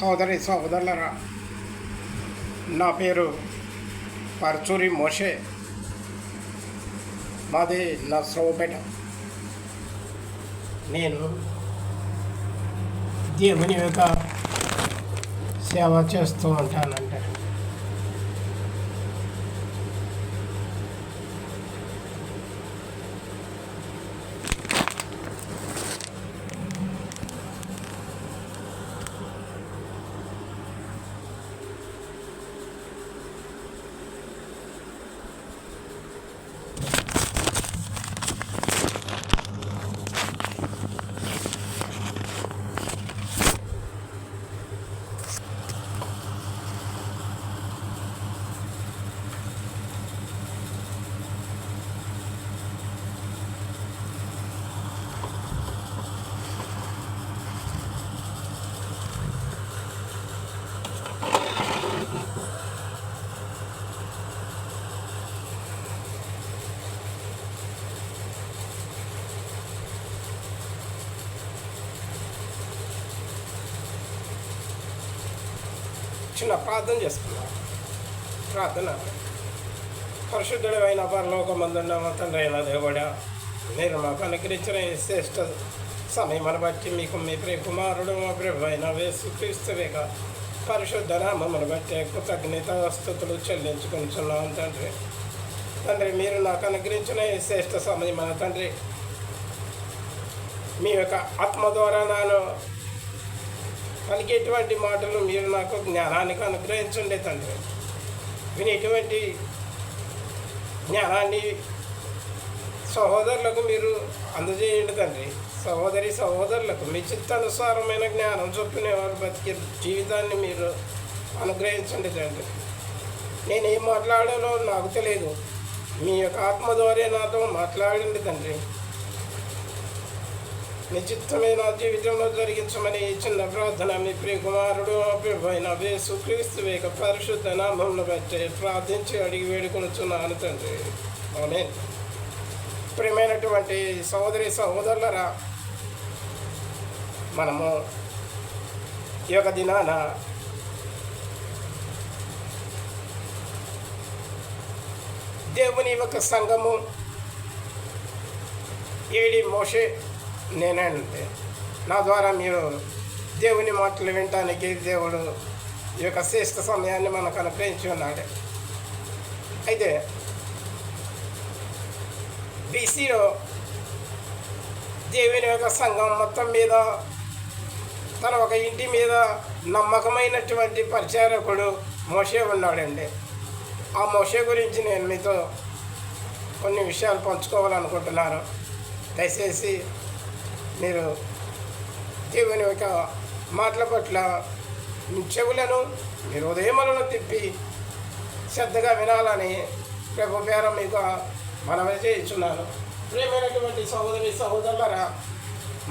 సోదరి సోదరులరా నా పేరు పరచూరి మోషే. మాది నర్సరావుపేట. నేను దేవుని యొక్క సేవ చేస్తూ ఉంటానండి. చిన్న ప్రార్థన చేసుకున్నాం ప్రార్థన. పరిశుద్ధుడమైన పరలోక మందున్న తండ్రి అయిన దేవుడా మీరు మాకు అనుగ్రహించిన శ్రేష్ట సమయమును బట్టి మీకు మీ ప్రియ కుమారుడు మా ప్రభు అయిన వేసు క్రీస్తువేక పరిశుద్ధ నామమును బట్టి కృతజ్ఞత వస్తుతులు చెల్లించుకుంటున్నాం తండ్రి. తండ్రి మీరు నాకు అనుగ్రహించిన శ్రేష్ట సమయం మన తండ్రి మీ యొక్క ఆత్మ ద్వారా నాను పలికేటువంటి మాటలు మీరు నాకు జ్ఞానానికి అనుగ్రహించండి తండ్రి. వినేటువంటి జ్ఞానాన్ని సహోదరులకు మీరు అందజేయండి తండ్రి. సహోదరి సహోదరులకు మీ చిత్తానుసారమైన జ్ఞానం చొప్పున వారు బతికే జీవితాన్ని మీరు అనుగ్రహించండి తండ్రి. నేను ఏం మాట్లాడాలో నాకు తెలియదు. మీ యొక్క ఆత్మ ద్వారా నాతో మాట్లాడండి తండ్రి. నిశ్చితమైన జీవితంలో జరిగించమని ఈ చిన్న ప్రార్థన మీ ప్రియ కుమారుడు అభిపైన వేసు క్రీస్తు పరిశుద్ధ నామంను బట్టి ప్రార్థించి అడిగి వేడుకొనుచున్నాను తండ్రి. అవునే ప్రియమైనటువంటి సహోదరి సహోదరులరా మనము ఈ యొక్క దినాన దేవుని యొక్క సంఘము ఏడి మోషే నేనంటే నా ద్వారా మీరు దేవుని మాటలు వినటానికి దేవుడు ఈ యొక్క శ్రేష్ఠ సమయాన్ని మనకు అనుగ్రహించి ఉన్నాడు. అయితే బీసీలో దేవుని యొక్క సంఘం మొత్తం మీద తన ఒక ఇంటి మీద నమ్మకమైనటువంటి పరిచారకుడు మోషే ఉన్నాడండి. ఆ మోషే గురించి నేను మీతో కొన్ని విషయాలు పంచుకోవాలనుకుంటున్నాను. దయచేసి మీరు దేవుని యొక్క మాటల పట్ల మీ చెవులను మీ హృదయములను తిప్పి శ్రద్ధగా వినాలని ప్రభు పేరం మీకు మనమే చేయించున్నాను. ప్రియమైనటువంటి సహోదరి సహోదరులరా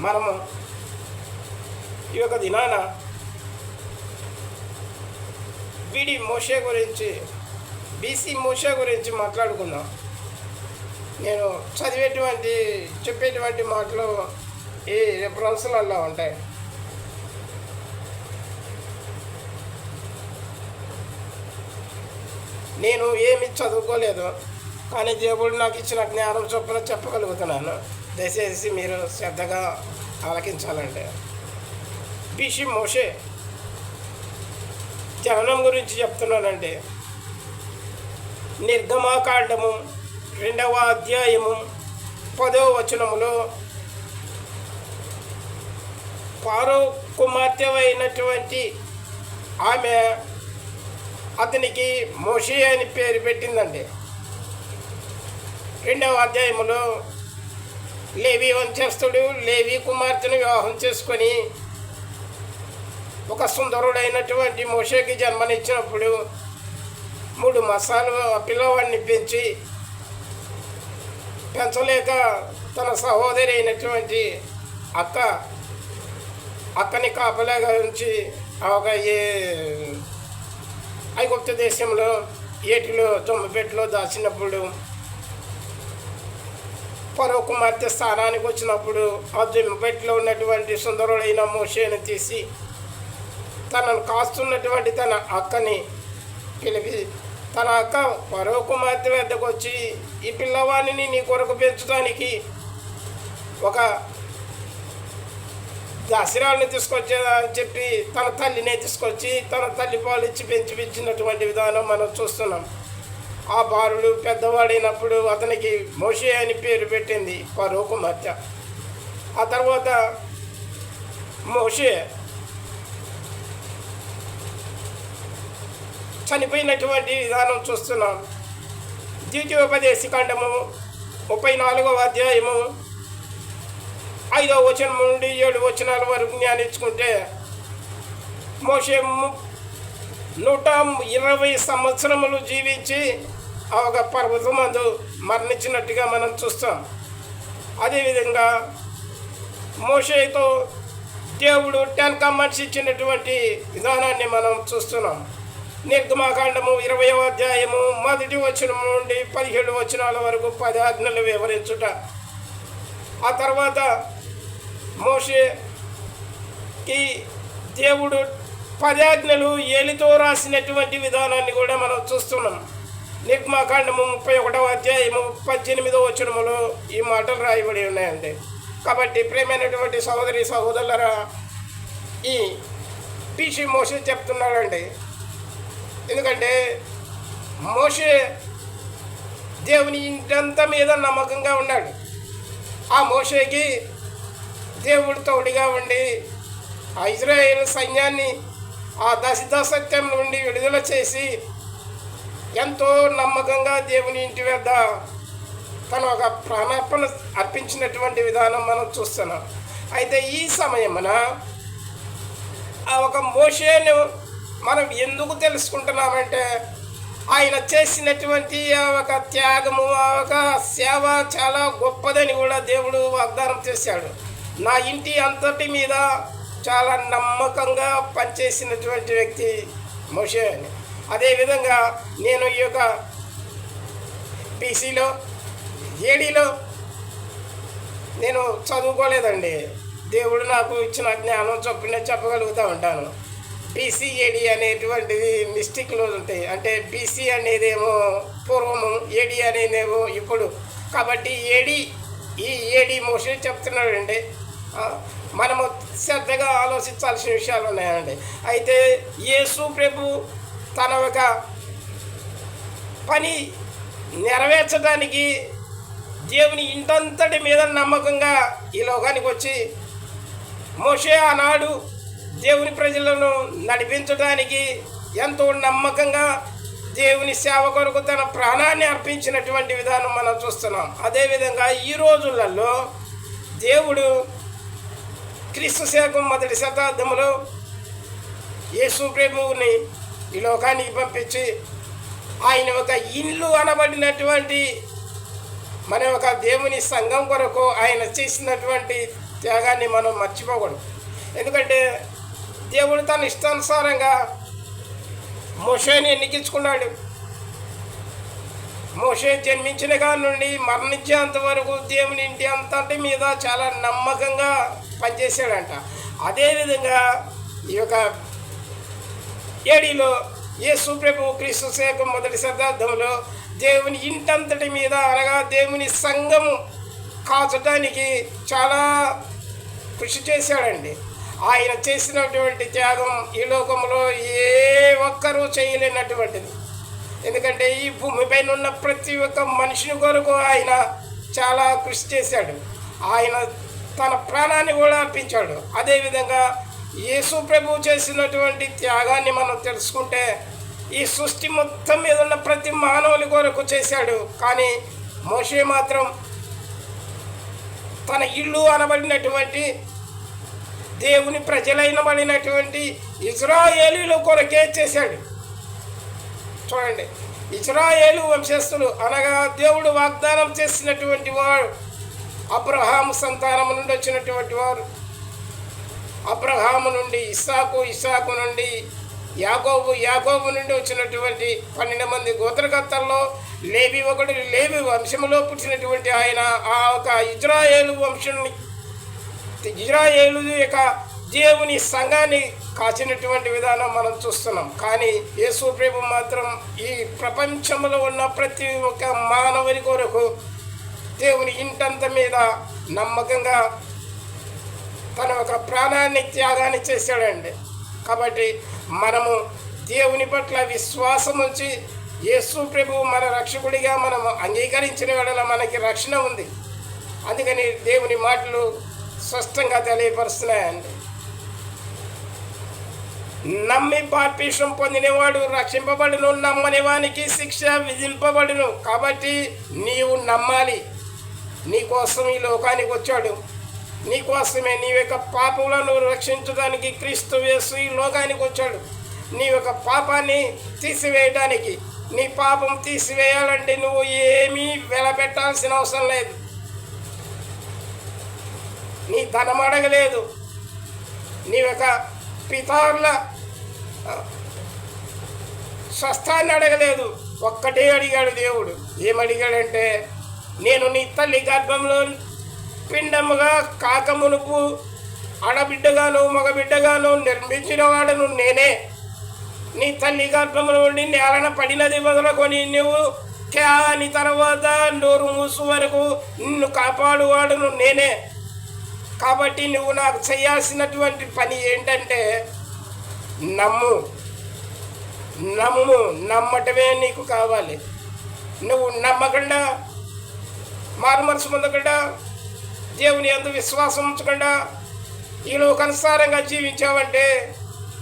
మనము ఈ యొక్క దినాన బీడి మోషే గురించి బీసీ మోషే గురించి మాట్లాడుకున్నాం. నేను చదివేటువంటి చెప్పేటువంటి మాటలు ఈ రిఫరెన్స్లలో ఉంటాయి? నేను ఏమి చదువుకోలేదు కానీ దేవుడు నాకు ఇచ్చిన జ్ఞానం చొప్పున చెప్పగలుగుతున్నాను. దయచేసి మీరు శ్రద్ధగా ఆలకించాలంటే. బిషి మోషే జననం గురించి చెప్తున్నానండి నిర్గమాకాండము రెండవ అధ్యాయము పదో వచనములో పారో కుమార్తె అయినటువంటి ఆమె అతనికి మోషి అని పేరు పెట్టిందండి. రెండవ అధ్యాయములో లేవి వంశస్థుడు లేవి కుమార్తెను వివాహం చేసుకొని ఒక సుందరుడైనటువంటి మోషేకి జన్మనిచ్చినప్పుడు మూడు మసాలు పిల్లవాడిని పెంచి పెంచలేక తన సహోదరి అయినటువంటి అక్క అక్కని కాపలాగా ఉంచి ఒక ఏ ఐగుప్త దేశంలో ఏటిలో జొమ్మపెట్టులో దాచినప్పుడు పరో కుమార్తె స్థానానికి వచ్చినప్పుడు ఆ జొమ్మపెట్టులో ఉన్నటువంటి సుందరుడైన మోషేను తీసి తనను కాస్తున్నటువంటి తన అక్కని పిలిపి తన అక్క పరో కుమార్తె వద్దకు వచ్చి ఈ పిల్లవాడిని నీ కొరకు పెంచడానికి ఒక దసరాలను తీసుకొచ్చేదా అని చెప్పి తన తల్లినే తీసుకొచ్చి తన తల్లి పాలు ఇచ్చి పెంచి పెంచినటువంటి విధానం మనం చూస్తున్నాం. ఆ బాలుడు పెద్దవాడైనప్పుడు అతనికి మోషే అని పేరు పెట్టింది పరో కుమార్తె ఆ తర్వాత మోషే చనిపోయినటువంటి విధానం చూస్తున్నాం. ద్వితీయోపదేశ ఖండము ముప్పై నాలుగవ అధ్యాయము ఐదో వచనం నుండి ఏడు వచనాల వరకు జ్ఞానించుకుంటే మోషే నూట ఇరవై సంవత్సరములు జీవించి ఆ ఒక పర్వతమందు మరణించినట్టుగా మనం చూస్తాం. అదేవిధంగా మోషేతో దేవుడు టెన్ కమాండ్స్ ఇచ్చినటువంటి విధానాన్ని మనం చూస్తున్నాం. నిర్గమాకాండము ఇరవై అధ్యాయము మొదటి వచనం నుండి పదిహేడు వచనాల వరకు పది ఆజ్ఞలు వివరించుట. ఆ తర్వాత మోషేకి దేవుడు పదాజ్ఞలు ఏలితో రాసినటువంటి విధానాన్ని కూడా మనం చూస్తున్నాం. నిర్మాకాండము ముప్పై ఒకటవ అధ్యాయము పద్దెనిమిదవ వచనములో ఈ మాటలు రాయబడి ఉన్నాయండి. కాబట్టి ప్రేమైనటువంటి సహోదరి సహోదరులరా ఈ పిసి మోషే చెప్తున్నాడండి. ఎందుకంటే మోషే దేవుని ఇంటంతా మీద నమ్మకంగా ఉన్నాడు. ఆ మోషేకి దేవుడు తోడుగా ఉండి ఆ ఇజ్రాయేల్ సైన్యాన్ని ఆ దశదాసత్యం నుండి విడుదల చేసి ఎంతో నమ్మకంగా దేవుని ఇంటి వద్ద తను ఒక ప్రాణార్పణ అర్పించినటువంటి విధానం మనం చూస్తున్నాం. అయితే ఈ సమయమున ఆ ఒక మోషేను మనం ఎందుకు తెలుసుకుంటున్నామంటే ఆయన చేసినటువంటి ఆ ఒక త్యాగము ఆ ఒక సేవ చాలా గొప్పదని కూడా దేవుడు వాగ్దానం చేశాడు. నా ఇంటి అంతటి మీద చాలా నమ్మకంగా పనిచేసినటువంటి వ్యక్తి మోషే అని. అదేవిధంగా నేను ఈ యొక్క బీసీలో ఏడీలో నేను చదువుకోలేదండి. దేవుడు నాకు ఇచ్చిన జ్ఞానం చొప్పున చెప్పగలుగుతూ ఉంటాను. బీసీఏడి అనేటువంటిది మిస్టేక్లో ఉంటాయి. అంటే బీసీ అనేదేమో పూర్వము ఏడి అనేదేమో ఇప్పుడు. కాబట్టి ఏడి ఈ ఏడి మోషన్ చెప్తున్నాడండి. మనము శ్రద్ధగా ఆలోచించాల్సిన విషయాలు ఉన్నాయండి. అయితే యేసు ప్రభు తన ఒక పని నెరవేర్చడానికి దేవుని ఇంటంతటి మీద నమ్మకంగా ఈ లోకానికి వచ్చి మోషే ఆనాడు దేవుని ప్రజలను నడిపించడానికి ఎంతో నమ్మకంగా దేవుని సేవ కొరకు తన ప్రాణాన్ని అర్పించినటువంటి విధానం మనం చూస్తున్నాం. అదేవిధంగా ఈ రోజులలో దేవుడు క్రీస్తు శకం మొదటి శతాబ్దంలో యేసు ప్రభువుని ఈ లోకానికి పంపించి ఆయన ఒక ఇల్లు అనబడినటువంటి మన ఒక దేవుని సంఘం కొరకు ఆయన చేసినటువంటి త్యాగాన్ని మనం మర్చిపోకూడదు. ఎందుకంటే దేవుడు తన ఇష్టానుసారంగా మోషేని ఎన్నికించుకున్నాడు. మోషే జన్మించిన కాడి నుండి మరణించేంత వరకు దేవుని ఇంటి అంతటి మీద చాలా నమ్మకంగా పనిచేశాడంట. అదేవిధంగా ఈ యొక్క ఏడీలో యేసు ప్రభు క్రీస్తు శాఖ మొదటి శతాబ్దంలో దేవుని ఇంటంతటి మీద అనగా దేవుని సంఘము కాచడానికి చాలా కృషి చేశాడండి. ఆయన చేసినటువంటి త్యాగం ఈ లోకంలో ఏ ఒక్కరూ చేయలేనటువంటిది. ఎందుకంటే ఈ భూమిపైన ఉన్న ప్రతి ఒక్క మనిషిని కొరకు ఆయన చాలా కృషి చేశాడు. ఆయన తన ప్రాణాన్ని కూడా అర్పించాడు. అదేవిధంగా యేసు ప్రభు చేసినటువంటి త్యాగాన్ని మనం తెలుసుకుంటే ఈ సృష్టి మొత్తం మీద ఉన్న ప్రతి మానవుని కొరకు చేశాడు. కానీ మోషే మాత్రం తన ఇల్లు అనబడినటువంటి దేవుని ప్రజలైనబడినటువంటి ఇజ్రాయేలీల కొరకే చేశాడు. చూడండి. ఇజ్రాయేలు వంశస్థులు అనగా దేవుడు వాగ్దానం చేసినటువంటి వాడు అబ్రహాము సంతానము నుండి వచ్చినటువంటి వారు. అబ్రహాము నుండి ఇస్సాకు ఇస్సాకు నుండి యాగోబు యాగోబు నుండి వచ్చినటువంటి పన్నెండు మంది గోత్రకర్తల్లో లేవి ఒకటి లేవి వంశములో పుట్టినటువంటి ఆయన. ఆ ఒక ఇజ్రాయేలు వంశుని ఇజ్రాయేలు యొక్క దేవుని సంఘాన్ని కాచినటువంటి విధానం మనం చూస్తున్నాం. కానీ యేసు ప్రభు మాత్రం ఈ ప్రపంచంలో ఉన్న ప్రతి ఒక్క మానవుని కొరకు దేవుని ఇంటంత మీద నమ్మకంగా తన ఒక ప్రాణాన్ని త్యాగాన్ని చేశాడండి. కాబట్టి మనము దేవుని పట్ల విశ్వాసం ఉంచి యేసు ప్రభు మన రక్షకుడిగా మనం అంగీకరించిన వేళ మనకి రక్షణ ఉంది. అందుకని దేవుని మాటలు స్పష్టంగా తెలియపరుస్తున్నాయండి. నమ్మి పార్పీషం పొందినవాడు రక్షింపబడును నమ్మని వానికి శిక్ష విధింపబడును. కాబట్టి నీవు నమ్మాలి. నీకోసం ఈ లోకానికి వచ్చాడు. నీకోసమే నీ యొక్క పాపములను రక్షించడానికి క్రీస్తు వేసు ఈ లోకానికి వచ్చాడు. నీ యొక్క పాపాన్ని తీసివేయడానికి నీ పాపం తీసివేయాలంటే నువ్వు ఏమీ వెలపెట్టాల్సిన అవసరం లేదు. నీ ధనం అడగలేదు నీ యొక్క పితారుల స్వస్థాన్ని అడగలేదు. ఒక్కటే అడిగాడు దేవుడు. ఏమడిగాడంటే నేను నీ తల్లి గర్భంలో పిండముగా కాకమునుపు ఆడబిడ్డగాను మగబిడ్డగాను నిర్మించిన వాడను నేనే. నీ తల్లి గర్భంలో ఉండి నేలన పడినది మొదలుకొని నువ్వు క్యాని తర్వాత నోరు మూసు వరకు నిన్ను కాపాడువాడును నేనే. కాబట్టి నువ్వు నాకు చేయాల్సినటువంటి పని ఏంటంటే నమ్ము. నమ్ము నమ్మటమే నీకు కావాలి. నువ్వు నమ్మకుండా మారుమనసు పొందకుండా దేవుని అందు విశ్వాసం ఉంచకుండా ఈ లోకానుసారంగా జీవించావంటే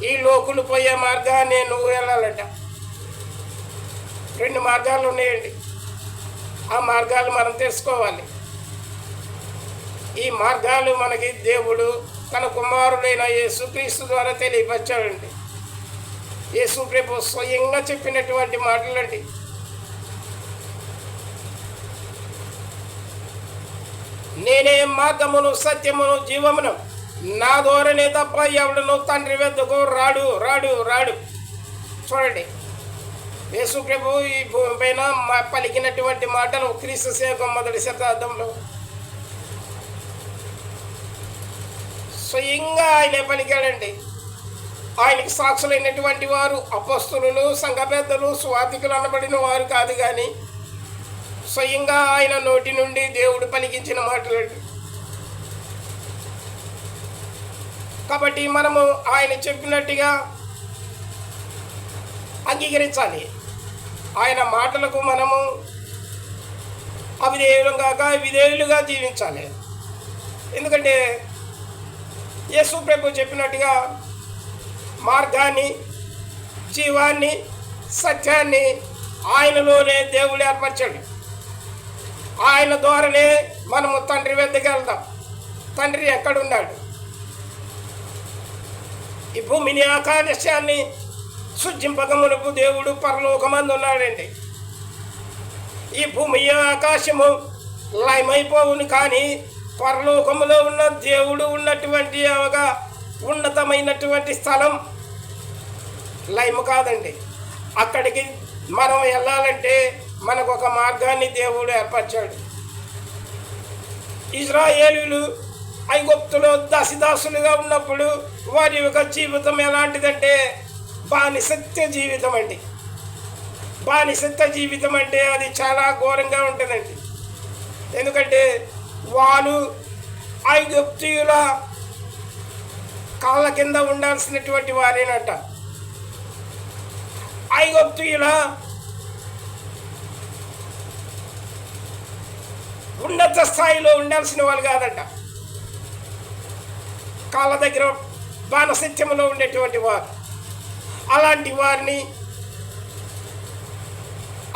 ఈ లోకులు పోయే మార్గాన్ని నువ్వు వెళ్ళాలంట. రెండు మార్గాలు ఉన్నాయండి. ఆ మార్గాలు మనం తెలుసుకోవాలి. ఈ మార్గాలు మనకి దేవుడు తన కుమారుడైన యేసుక్రీస్తు ద్వారా తెలియపరచాడండి. యేసు ప్రభు స్వయంగా చెప్పినటువంటి మాటలండి. నేనే మార్గమును సత్యమును జీవమును నా ద్వారానే తప్ప ఎవడను తండ్రి వద్దకు రాడు రాడు రాడు. చూడండి. యేసు ప్రభు ఈ భూమి పైన మా- పలికినటువంటి మాటలు క్రీస్తు సేవ మొదటి శతాబ్దంలో స్వయంగా ఆయనే పలికాడండి. ఆయనకి సాక్షులైనటువంటి వారు అపస్తులు సంఘ పెద్దలు స్వాతికులు అనబడిన వారు కాదు కానీ స్వయంగా ఆయన నోటి నుండి దేవుడు పలికించిన మాటలు కాబట్టి మనము ఆయన చెప్పినట్టుగా అంగీకరించాలి. ఆయన మాటలకు మనము అవిధేయులం కాక విధేయులుగా జీవించాలి. ఎందుకంటే యేసు ప్రభు చెప్పినట్టుగా మార్గాన్ని జీవాన్ని సత్యాన్ని ఆయనలోనే దేవుడు ఏర్పరచాడు. ఆయన ద్వారానే మనము తండ్రి వద్దకు వెళ్దాం. తండ్రి ఎక్కడున్నాడు? ఈ భూమిని ఆకాశాన్ని సృజింపకమునకు దేవుడు పరలోకమంది ఉన్నాడండి. ఈ భూమి ఆకాశము లయమైపోవును కానీ పరలోకములో ఉన్న దేవుడు ఉన్నటువంటి ఒక ఉన్నతమైనటువంటి స్థలం లైమ్ కాదండి. అక్కడికి మనం వెళ్ళాలంటే మనకు ఒక మార్గాన్ని దేవుడు ఏర్పరిచాడు. ఇజ్రాయేలీలు ఐగుప్తులో దశదాసులుగా ఉన్నప్పుడు వారి యొక్క జీవితం ఎలాంటిదంటే బానిసత్య జీవితం అండి. బానిసత్య జీవితం అంటే అది చాలా ఘోరంగా ఉంటుందండి. ఎందుకంటే వాళ్ళు ఐగుప్తియుల కాళ్ళ కింద ఉండాల్సినటువంటి వారేనట. ఐగుప్తియుల ఉన్నత స్థాయిలో ఉండాల్సిన వాళ్ళు కాదంట. కాళ్ళ దగ్గర బాణసత్యంలో ఉండేటువంటి వారు. అలాంటి వారిని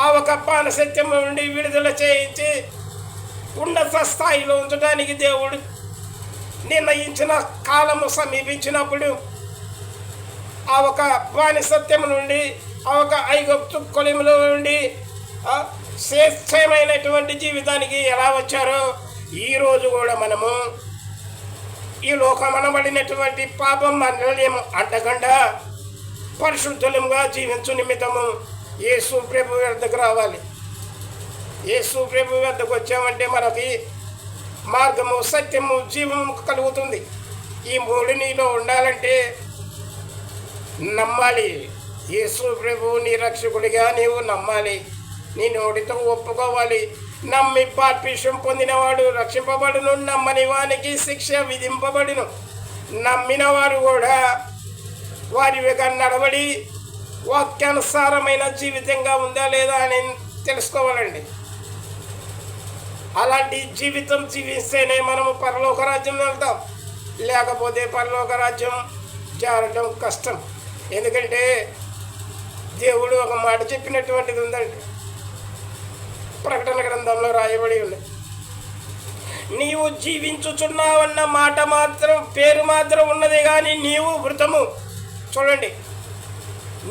ఆ ఒక బాణసత్యం నుండి విడుదల చేయించి ఉన్నత స్థాయిలో ఉంచడానికి దేవుడు నిర్ణయించిన కాలము సమీపించినప్పుడు ఆ ఒక బానిసత్యం నుండి ఆ ఒక ఐగుప్తు కొలిములో నుండి స్వేచ్ఛమైనటువంటి జీవితానికి ఎలా వచ్చారో ఈరోజు కూడా మనము ఈ లోకమనబడినటువంటి పాపం మనల్ని అంటకుండా పరిశుద్ధులంగా జీవించు నిమిత్తము యేసు ప్రభు దగ్గర రావాలి. యేసు ప్రభు వద్దకు వచ్చామంటే మనకి మార్గము సత్యము జీవము కలుగుతుంది. ఈ మూడు నీలో ఉండాలంటే నమ్మాలి. యేసు ప్రభు నీ రక్షకుడిగా నీవు నమ్మాలి. నీ నోటితో ఒప్పుకోవాలి. నమ్మి బాప్తిసం పొందినవాడు రక్షింపబడును నమ్మని వానికి శిక్ష విధింపబడును. నమ్మిన వారు కూడా వారి యొక్క నడవడి వాక్యానుసారమైన జీవితంగా ఉందా లేదా అని తెలుసుకోవాలండి. అలాంటి జీవితం జీవిస్తేనే మనము పరలోక రాజ్యం వెళ్తాం. లేకపోతే పరలోక రాజ్యం చేరడం కష్టం. ఎందుకంటే దేవుడు ఒక మాట చెప్పినటువంటిది ఉందండి ప్రకటన గ్రంథంలో రాయబడి ఉంది. నీవు జీవించుచున్నావన్న మాట మాత్రం పేరు మాత్రం ఉన్నది కానీ నీవు వృతము చూడండి.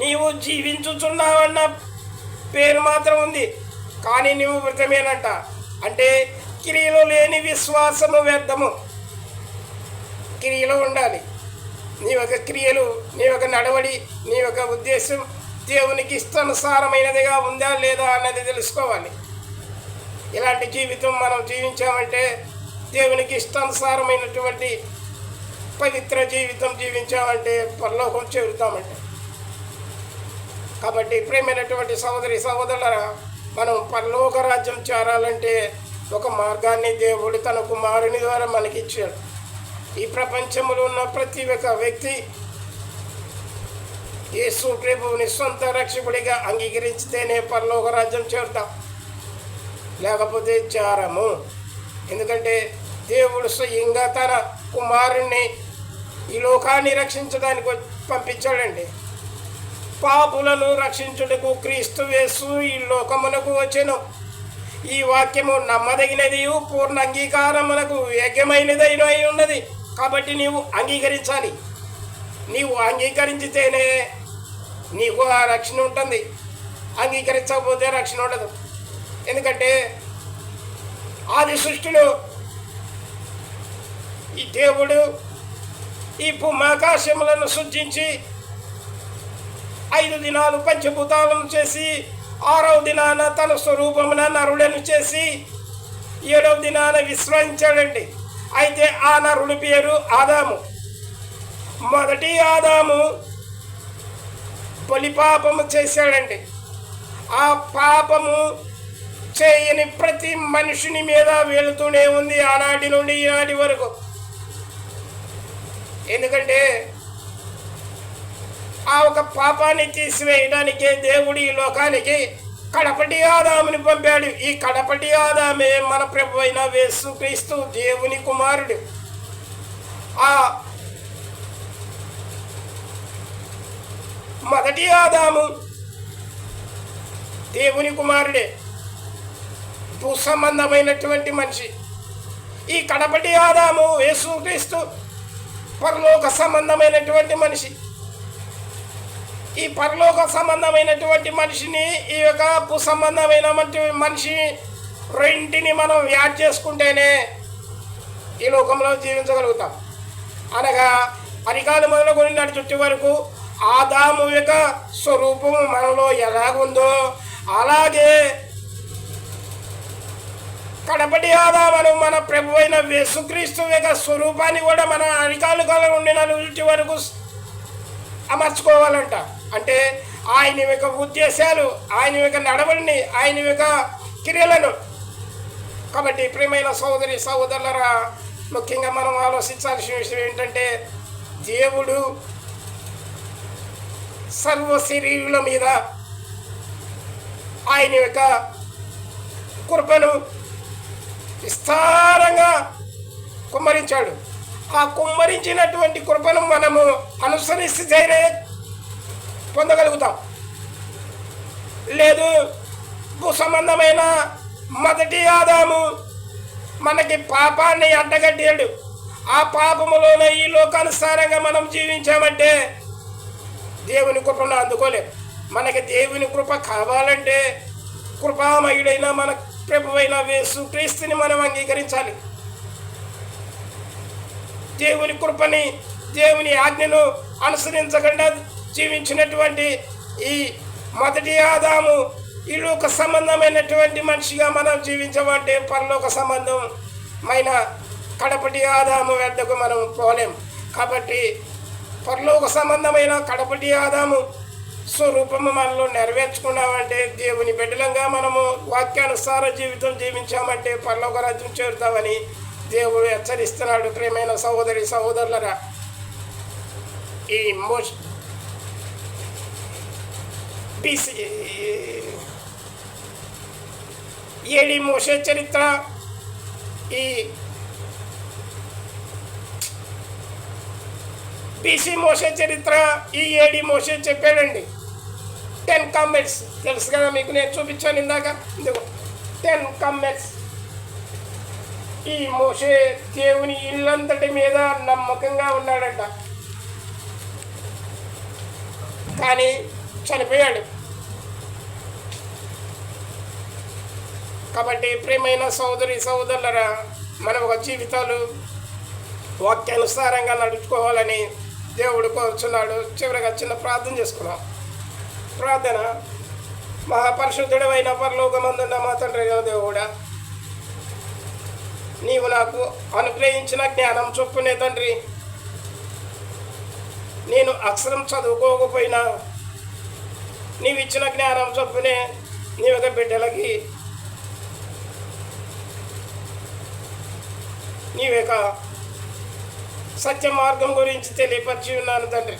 నీవు జీవించుచున్నావన్న పేరు మాత్రం ఉంది. కానీ నీవు వృతమేనంట అంటే క్రియలు లేని విశ్వాసము వ్యర్థము. క్రియలో ఉండాలి. నీ యొక్క క్రియలు నీ యొక్క నడవడి నీ యొక్క ఉద్దేశం దేవునికి ఇష్టానుసారమైనదిగా ఉందా లేదా అన్నది తెలుసుకోవాలి. ఇలాంటి జీవితం మనం జీవించామంటే దేవునికి ఇష్టానుసారమైనటువంటి పవిత్ర జీవితం జీవించామంటే పరలోకం చేరుతామంటే. కాబట్టి ప్రేమైనటువంటి సహోదరి సహోదరులరా మనం పరలోక రాజ్యం చేరాలంటే ఒక మార్గాన్ని దేవుడు తన కుమారుని ద్వారా మనకి ఇచ్చాడు ఈ ప్రపంచంలో ఉన్న ప్రతి ఒక్క వ్యక్తి యేసు ప్రభువుని సొంత రక్షకుడిగా అంగీకరించితేనే పరలోక రాజ్యం చేరుతాం. లేకపోతే చారము. ఎందుకంటే దేవుడు స్వయంగా తన కుమారుణ్ణి ఈ లోకాన్ని రక్షించడానికి పంపించాడండి. పాపులను రక్షించుటకు క్రీస్తు వేసు ఈ లోకమునకు వచ్చెను. ఈ వాక్యము నమ్మదగినది పూర్ణ అంగీకారమునకు యోగ్యమైనదైన అయి ఉన్నది. కాబట్టి నీవు అంగీకరించాలి. నీవు అంగీకరించితేనే నీకు ఆ రక్షణ ఉంటుంది. అంగీకరించకపోతే రక్షణ ఉండదు. ఎందుకంటే ఆది సృష్టిలో ఈ దేవుడు ఈ భూమాకాశములను సృజించి ఐదు దినాలు పంచభూతాలను చేసి ఆరవ దినాన తన స్వరూపమున నరుడను చేసి ఏడవ దినాన విశ్రమించాడండి. అయితే ఆ నరుడి పేరు ఆదాము. మొదటి ఆదాము బలి చేశాడండి. ఆ పాపము చేయని ప్రతి మనిషిని మీద వెళుతూనే ఉంది ఆనాటి నుండి ఈనాటి వరకు. ఎందుకంటే ఆ ఒక పాపాన్ని తీసివేయడానికే దేవుడు ఈ లోకానికి కడపటి ఆదాముని పంపాడు. ఈ కడపటి ఆదామే మన ప్రభు అయిన వేసుక్రీస్తు దేవుని కుమారుడు. ఆ మొదటి ఆదాము దేవుని కుమారుడే. భూ సంబంధమైనటువంటి మనిషి. ఈ కడపటి ఆదాము యేసుక్రీస్తు పరలోక సంబంధమైనటువంటి మనిషి. ఈ పరలోక సంబంధమైనటువంటి మనిషిని ఈ యొక్క భూ సంబంధమైనటువంటి మనిషి రెంటిని మనం యాడ్ చేసుకుంటేనే ఈ లోకంలో జీవించగలుగుతాం. అనగా అరికాలు మొదలుకొని నడి చుట్టూ వరకు ఆదాము యొక్క స్వరూపము మనలో ఎలాగుందో అలాగే కడపటి ఆదామను మన ప్రభు అయిన యేసుక్రీస్తు యొక్క స్వరూపాన్ని కూడా మన అరికాలు కల ఉండిన నలుగురి వరకు అమర్చుకోవాలంట. అంటే ఆయన యొక్క ఉద్దేశాలు ఆయన యొక్క నడవడిని ఆయన యొక్క క్రియలను. కాబట్టి ప్రియమైన సోదరి సహోదరులరా ముఖ్యంగా మనం ఆలోచించాల్సిన విషయం ఏంటంటే దేవుడు సర్వ శరీరుల మీద ఆయన యొక్క కృపను విస్తారంగా కుమ్మరించాడు. ఆ కుమ్మరించినటువంటి కృపను మనము అనుసరిస్తే పొందగలుగుతాం. లేదు భూ సంబంధమైన మొదటి ఆదాము మనకి పాపాన్ని అడ్డగట్టాడు ఆ పాపములోనే ఈ లోకానుసారంగా మనం జీవించామంటే దేవుని కృపను అందుకోలేం. మనకి దేవుని కృప కావాలంటే కృపామయుడైన మన ప్రభువైన వేసు క్రీస్తుని మనం అంగీకరించాలి. దేవుని కృపని దేవుని ఆజ్ఞను అనుసరించకుండా జీవించినటువంటి ఈ మొదటి ఆదాము ఈ లోక సంబంధమైనటువంటి మనిషిగా మనం జీవించమంటే పరలోక సంబంధమైన కడపటి ఆదాము వద్దకు మనం పోలేం. కాబట్టి పరలోక సంబంధమైన కడపటి ఆదాము స్వరూపము మనలో నెరవేర్చుకున్నామంటే దేవుని బిడ్డలంగా మనము వాక్యానుసార జీవితం జీవించామంటే పరలోక రాజ్యం చేరుతామని దేవుడు హెచ్చరిస్తున్నాడు. ప్రేమైన సహోదరి సహోదరులరా ఈ మోస్ట్ ఏడి మోసే చరిత్ర ఈ బీసీ మోసే చరిత్ర ఈ ఏడి మోసే చెప్పాడండి. టెన్ కమెంట్స్ తెలుసు కదా మీకు నేను చూపించాను ఇందాక. ఇదిగో టెన్ కమెంట్స్ ఈ మోసే దేవుని ఇల్లంతటి మీద నమ్మకంగా ఉన్నాడంట. కానీ చనిపోయాడు. కాబట్టి ప్రేమైన సోదరి సోదరులరా మన ఒక జీవితాలు వాక్యానుసారంగా నడుచుకోవాలని దేవుడు కోరుచున్నాడు. చివరిగా చిన్న ప్రార్థన చేసుకున్నాం. ప్రార్థన. మహాపరిశుద్ధుడు అయిన పరలోకమందున్న మా తండ్రి అయిన దేవుడా నీవు నాకు అనుగ్రహించిన జ్ఞానం చొప్పునే తండ్రి నేను అక్షరం చదువుకోకపోయినా నీవు ఇచ్చిన జ్ఞానం చొప్పునే నీ యొక్క బిడ్డలకి నీ యొక్క సత్య మార్గం గురించి తెలియపరిచి ఉన్నాను తండ్రి.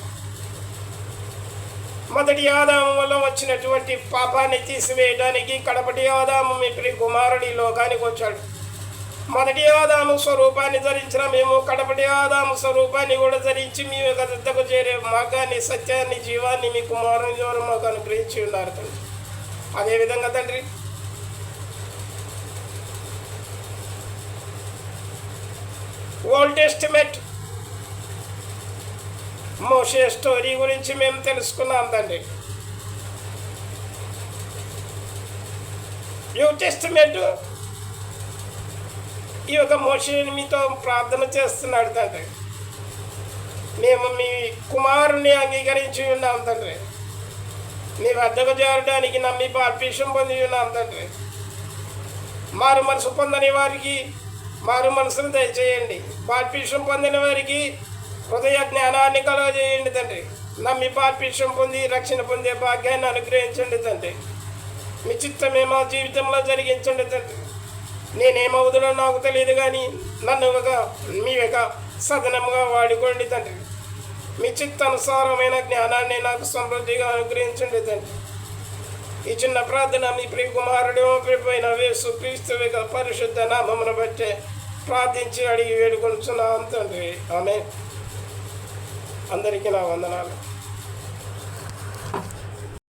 మొదటి ఆదాము వల్ల వచ్చినటువంటి పాపాన్ని తీసివేయడానికి కడపటి ఆదాము మీ కుమారుడి కుమారుడు ఈ లోకానికి వచ్చాడు. మొదటి ఆదాము స్వరూపాన్ని ధరించిన మేము కడపటి ఆదాము స్వరూపాన్ని కూడా ధరించి మీ యొక్క దద్దకు చేరే మార్గాన్ని సత్యాన్ని జీవాన్ని మీ కుమారుని ద్వారా మాకు అనుగ్రహించి ఉన్నారు తండ్రి. అదేవిధంగా తండ్రి ఓల్డ్ ఎస్టిమేట్ మోషే స్టోరీ గురించి మేము తెలుసుకున్నాం తండ్రి. న్యూ టెస్టిమెంట్ ఈ యొక్క మోషేని మీతో ప్రార్థన చేస్తున్నాడు తండ్రి. మేము మీ కుమారుని అంగీకరించి ఉన్నాం తండ్రి. మీ వద్దకు చేరడానికి నమ్మి బాప్తీసం పొంది ఉన్నాం తండ్రి. మారు మనసు పొందని వారికి మారు మనసును దయచేయండి. బాప్తీసం పొందిన వారికి హృదయ జ్ఞానాన్ని కలుగజేయండి తండ్రి. నమ్మి బాప్తీసం పొంది రక్షణ పొందే భాగ్యాన్ని అనుగ్రహించండి తండ్రి. మీ చిత్తమే మా జీవితంలో జరిగించండి తండ్రి. నేనేమవుతునో నాకు తెలియదు కానీ నన్ను ఒక మీ యొక్క సదనముగా వాడుకోండి తండ్రి. మీ చిత్తానుసారమైన జ్ఞానాన్ని నాకు సమృద్ధిగా అనుగ్రహించండి తండ్రి. ఈ చిన్న ప్రార్థన మీ ప్రియ కుమారుడు ప్రభు వేసు క్రీస్తు యొక్క పరిశుద్ధ నామమును బట్టే ప్రార్థించి అడిగి వేడుకొంచున్నాం తండ్రి. ఆమె అందరికీ నా వందనాలు.